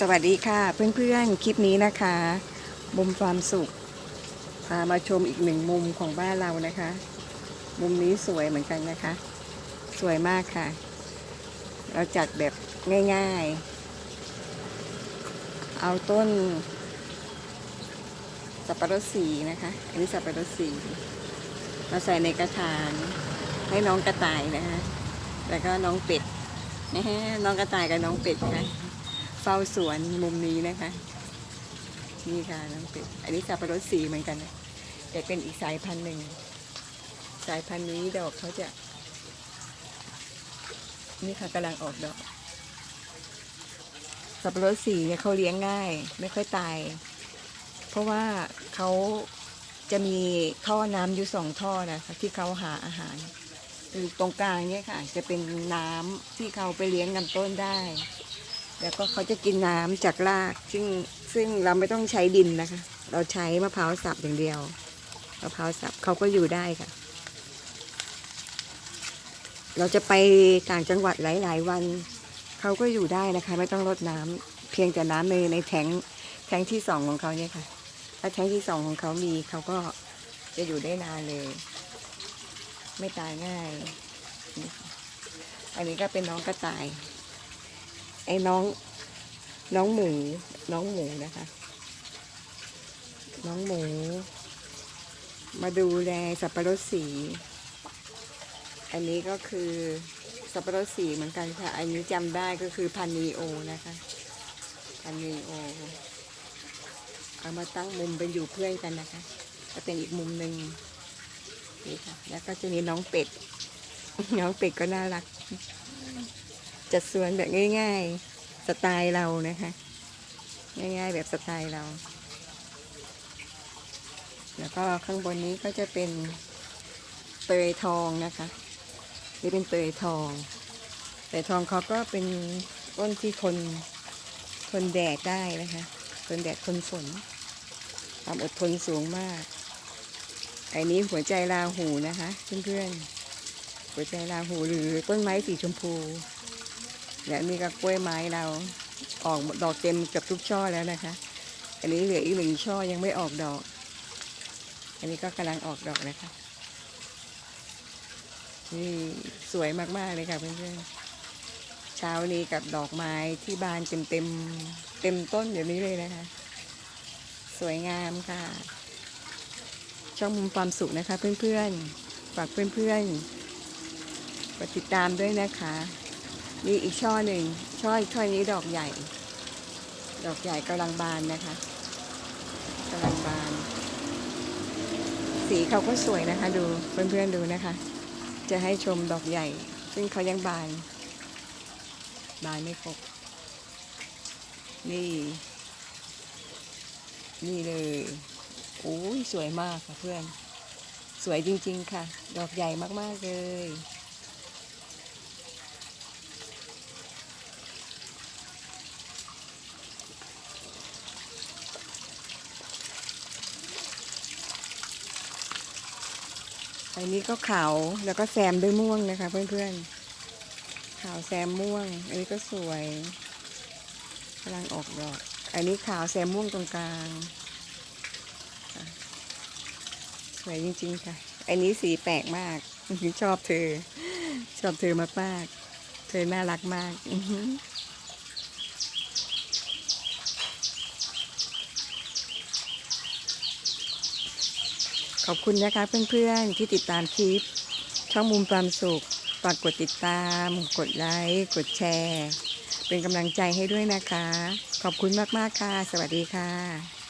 สวัสดีค่ะ เพื่อนๆ คลิปนี้นะคะ มุมความสุขพามาชมอีกหนึ่งมุมของบ้านเรานะคะ มุมนี้สวยเหมือนกันนะคะ สวยมากค่ะ เราจัดแบบง่ายๆ เอาต้น สับปะรดสีนะคะ อันนี้สับปะรดสีมาใส่ในกระถางให้น้องกระต่ายนะคะ แล้วก็น้องเป็ดนะฮะน้องกระต่ายกับน้องเป็ดค่ะ เฝ้าสวนมุมนี้นะคะ นี่ค่ะน้องเป็ดอันนี้สับปะรดสีเหมือนกันนะแต่เป็นอีกสายพันธุ์หนึ่ง สายพันธุ์นี้ดอกเขาจะ นี่ค่ะกำลังออกดอก สับปะรดสีเนี่ยเขาเลี้ยงง่าย ไม่ค่อยตาย เพราะว่าเขาจะมีท่อน้ำอยู่สองท่อนะคะที่เขาหาอาหารคือตรงกลางเนี่ยค่ะ จะเป็นน้ำที่เขาไปเลี้ยงลำต้นได้ แล้วก็เขาจะกินน้ำจากราก ซึ่งซึ่งเราไม่ต้องใช้ดินนะคะ เราใช้มะพร้าวสับอย่างเดียวมะพร้าวสับเขาก็อยู่ได้ค่ะ เราจะไปต่างจังหวัดหลาย ๆ วันเขาก็อยู่ได้นะคะ ไม่ต้องรดน้ำเพียงแต่น้ำในในแทงแทงที่สองของเขาเนี่ยค่ะ ถ้าแทงที่สองของเขามีเขาก็จะอยู่ได้นานเลย ไม่ตายง่าย อันนี้ก็เป็นน้องกระต่าย ไอ้น้อง น้องหมู น้องหมูนะคะ น้องหมู มาดูแลสับปะรดสี อันนี้ก็คือสับปะรดสีเหมือนกันค่ะ อันนี้จำได้ก็คือพันนีโอนะคะ พันนีโอ เอามาตั้งมุมเป็นอยู่เพื่อนกันนะคะก็เป็นอีกมุมหนึ่งนี่ค่ะ แล้วก็จะมีน้องเป็ด น้องเป็ดก็น่ารัก จัดสวนแบบง่าย ๆ สไตล์เรานะคะ ง่ายๆแบบสไตล์เรา แล้วก็ข้างบนนี้ก็จะเป็นเตยทองนะคะนี่เป็นเตยทอง เตยทองเขาก็เป็นต้นที่ทนทนแดดได้นะคะทนแดดทนฝนความอดทนสูงมากอันนี้หัวใจลาหูนะคะ เพื่อนๆ หัวใจลาหูหรือต้นไม้สีชมพู และนี่ก็กล้วยไม้เราออกดอกเต็มเกับทุกช่อแล้วนะคะ อันนี้เหลืออีกหนึ่งช่อยังไม่ออกดอก อันนี้ก็กำลังออกดอกนะคะ นี่สวยมากๆเลยค่ะเพื่อนๆ เช้านี้กับดอกไม้ที่บานเต็มเต็มเต็มต้นอย่างนี้เลยนะคะ สวยงามค่ะ ช่องมุมความสุขนะคะเพื่อนๆ ฝากเพื่อนๆกดติดตามด้วยนะคะ นี่อีกช่อหนึ่งช่ออีกช่อนี้ดอกใหญ่ ดอกใหญ่กำลังบานนะคะกำลังบาน สีเขาก็สวยนะคะ ดูเพื่อนๆดูนะคะ จะให้ชมดอกใหญ่ ซึ่งเขายังบาน บานไม่ครบนี่ นี่เลยโอ้ยสวยมากค่ะเพื่อน สวยจริงๆค่ะ ดอกใหญ่มากๆเลย อันนี้ก็ขาวแล้วก็แซมด้วยม่วงนะคะ เพื่อนๆ ขาวแซมม่วง อันนี้ก็สวยกำลังออกดอก อันนี้ขาวแซมม่วงตรงกลางสวยจริงๆค่ะ อันนี้สีแปลกมาก ชอบเธอ ชอบเธอมากๆ เธอน่ารักมากอื้อหือ ขอบคุณนะคะเพื่อนๆที่ติดตามคลิป ช่องมุมความสุขฝากกดติดตาม กดไลค์ กดแชร์ เป็นกำลังใจให้ด้วยนะคะ ขอบคุณมากๆค่ะ สวัสดีค่ะ